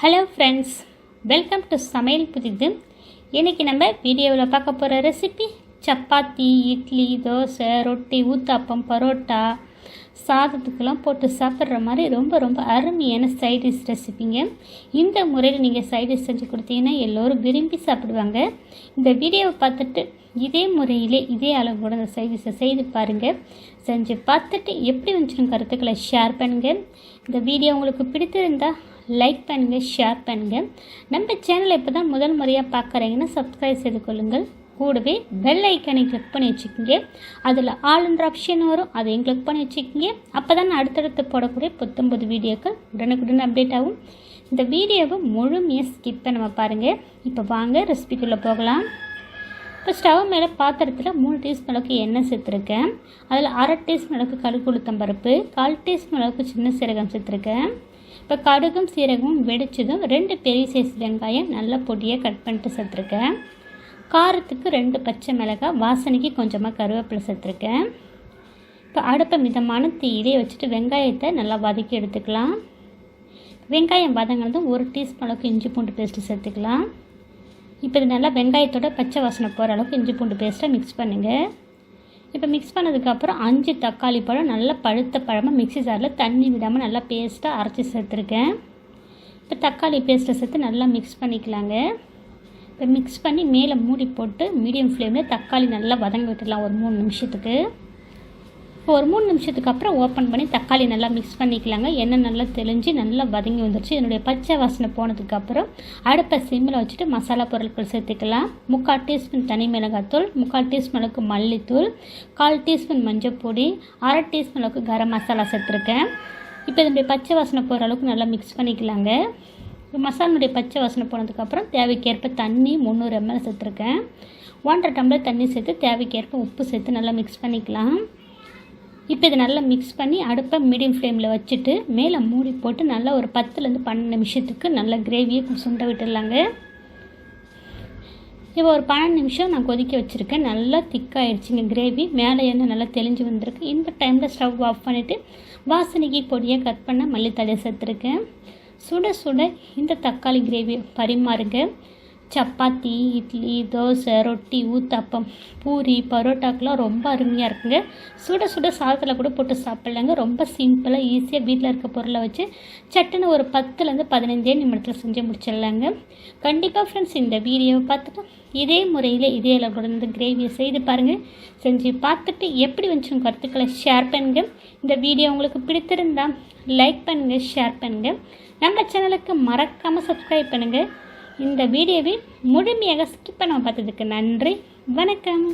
Hello friends welcome to சமையல் புதிது. இன்றைக்கி நம்ம வீடியோவில் பார்க்க போகிற ரெசிபி சப்பாத்தி இட்லி தோசை ரொட்டி ஊத்தாப்பம் பரோட்டா சாதத்துக்கெல்லாம் போட்டு சாப்பிட்ற மாதிரி ரொம்ப ரொம்ப அருமையான சைடிஷ் ரெசிபிங்க இந்த முறையில் நீங்கள் சைடிஷ் செஞ்சு கொடுத்தீங்கன்னா எல்லோரும் விரும்பி சாப்பிடுவாங்க. இந்த வீடியோவை பார்த்துட்டு இதே முறையிலே இதே அளவு கூட இந்த சைடிஷை செய்து பாருங்கள் செஞ்சு பார்த்துட்டு எப்படி வந்துச்சுன்னு கருத்துக்களை ஷேர் பண்ணுங்கள் இந்த வீடியோ உங்களுக்கு பிடித்திருந்தால் லைக் பண்ணுங்கள் ஷேர் பண்ணுங்கள் நம்ம சேனலை இப்போ தான் முதல் முறையாக பார்க்குறீங்கன்னா சப்ஸ்கிரைப் செய்து கொள்ளுங்கள். கூடவே பெல் ஐக்கனை கிளிக் பண்ணி வச்சுக்கோங்க. அதில் ஆளுன்ற ஆப்ஷன் வரும். அதையும் கிளிக் பண்ணி வச்சுக்கோங்க. அப்போ தான் அடுத்தடுத்து போடக்கூடிய புத்தம்பது வீடியோக்கள் உடனுக்குடன் அப்டேட் ஆகும். இந்த வீடியோவை முழுமையாக ஸ்கிப் நம்ம பாருங்கள் இப்போ வாங்க ரெசிபிக்குள்ளே போகலாம். இப்போ ஸ்டவ் மேலே பாத்திரத்தில் மூணு டீஸ்பூன் அளவுக்கு எண்ணெய் சேர்த்துருக்கேன். அதில் அரை டீஸ்பூன் அளவுக்கு கடுகு உளுத்தம் பருப்பு கால் டீஸ்பூன் அளவுக்கு சின்ன சீரகம் சேர்த்துருக்கேன். இப்போ கடுகும் சீரகமும் வெடிச்சதும் ரெண்டு பெரிய சைஸ் வெங்காயம் நல்லா பொடியாக கட் பண்ணிட்டு சேர்த்துருக்கேன். காரத்துக்கு ரெண்டு பச்சை மிளகாய் வாசனைக்கு கொஞ்சமாக கருவேப்பிலை சேர்த்துருக்கேன். இப்போ அடுப்பை மிதமான தீயிலே வச்சுட்டு வெங்காயத்தை நல்லா வதக்கி எடுத்துக்கலாம். வெங்காயம் வதங்கினதும் ஒரு டீஸ்பூன் அளவுக்கு இஞ்சி பூண்டு பேஸ்ட்டு சேர்த்துக்கலாம். இப்போ இது நல்லா வெங்காயத்தோட பச்சை வாசனை போகிற அளவுக்கு இஞ்சி பூண்டு பேஸ்ட்டை மிக்ஸ் பண்ணுங்கள் இப்போ மிக்ஸ் பண்ணதுக்கப்புறம் அஞ்சு தக்காளி பழம் நல்லா பழுத்த பழமாக மிக்ஸி ஜாரில் தண்ணி விடாமல் நல்லா பேஸ்ட்டாக அரைச்சி சேர்த்துருக்கேன். இப்போ தக்காளி பேஸ்ட்டை சேர்த்து நல்லா மிக்ஸ் பண்ணிக்கலாங்க. இப்போ மிக்ஸ் பண்ணி மேலே மூடி போட்டு மீடியம் ஃப்ளேமில் தக்காளி நல்லா வதங்க விட்டுடலாம் ஒரு மூணு நிமிஷத்துக்கு. இப்போ ஒரு மூணு நிமிஷத்துக்கு அப்புறம் ஓப்பன் பண்ணி தக்காளி நல்லா மிக்ஸ் பண்ணிக்கலாங்க. எண்ணெய் நல்லா தெளிஞ்சு நல்லா வதங்கி வந்துருச்சு. என்னுடைய பச்சை வாசனை போனதுக்கப்புறம் அடுப்பை சிம்மில் வச்சுட்டு மசாலா பொருட்கள் சேர்த்துக்கலாம். முக்கால் டீஸ்பூன் தனி மிளகாத்தூள் முக்கால் டீஸ்பூன் அளவுக்கு மல்லித்தூள் கால் டீஸ்பூன் மஞ்சள் பொடி அரை டீஸ்பூன் அளவுக்கு கரம் மசாலா சேர்த்துருக்கேன். இப்போ இதனுடைய பச்சை வாசனை போகிற அளவுக்கு நல்லா மிக்ஸ் பண்ணிக்கலாங்க. மசாலனுடைய பச்சை வாசனை போனதுக்கப்புறம் தேவைக்கேற்ப தண்ணி முந்நூறு எம்எல் சேர்த்துருக்கேன். ஒன்றரை டம்ளர் தண்ணி சேர்த்து தேவைக்கேற்ப உப்பு சேர்த்து நல்லா மிக்ஸ் பண்ணிக்கலாம். இப்போ இதை நல்லா மிக்ஸ் பண்ணி அடுப்பை மீடியம் ஃப்ளேமில் வச்சுட்டு மேலே மூடி போட்டு நல்லா ஒரு பத்துலேருந்து பன்னெண்டு நிமிஷத்துக்கு நல்லா கிரேவியை சுண்ட விட்டுடலாங்க. இப்போ ஒரு பன்னெண்டு நிமிஷம் நான் கொதிக்க வச்சுருக்கேன். நல்லா திக்காகிடுச்சிங்க கிரேவி மேலே என்ன நல்லா தெளிஞ்சு வந்திருக்கு. இந்த டைமில் ஸ்டவ் ஆஃப் பண்ணிவிட்டு வாசனைக்கு பொடியாக கட் பண்ண மல்லித்தலையை சேர்த்துருக்கேன். சுட சுட இந்த தக்காளி கிரேவி பரிமாறுங்க. சப்பாத்தி இட்லி தோசை ரொட்டி ஊத்தப்பம் பூரி பரோட்டாக்கெலாம் ரொம்ப அருமையாக இருக்குங்க. சுட சுட சாதத்தில் கூட போட்டு சாப்பிட்லாங்க. ரொம்ப சிம்பிளாக ஈஸியாக வீட்டில் இருக்க பொருளை வச்சு சட்டுன்னு ஒரு பத்துலேருந்து பதினஞ்சே நிமிடத்தில் செஞ்சு முடிச்சிடலாங்க. கண்டிப்பாக ஃப்ரெண்ட்ஸ் இந்த வீடியோவை பார்த்துட்டு இதே முறையில் இதே அளவுடன் இந்த கிரேவியை செய்து பாருங்கள் செஞ்சு பார்த்துட்டு எப்படி வந்துச்சு கருத்துக்களை ஷேர் பண்ணுங்கள் இந்த வீடியோ உங்களுக்கு பிடித்திருந்தால் லைக் பண்ணுங்கள் ஷேர் பண்ணுங்கள் நம்ம சேனலுக்கு மறக்காமல் சப்ஸ்கிரைப் பண்ணுங்கள் இந்த வீடியோவை முழுமையாக ஸ்கிப் பண்ண பார்த்ததுக்கு நன்றி. வணக்கம்.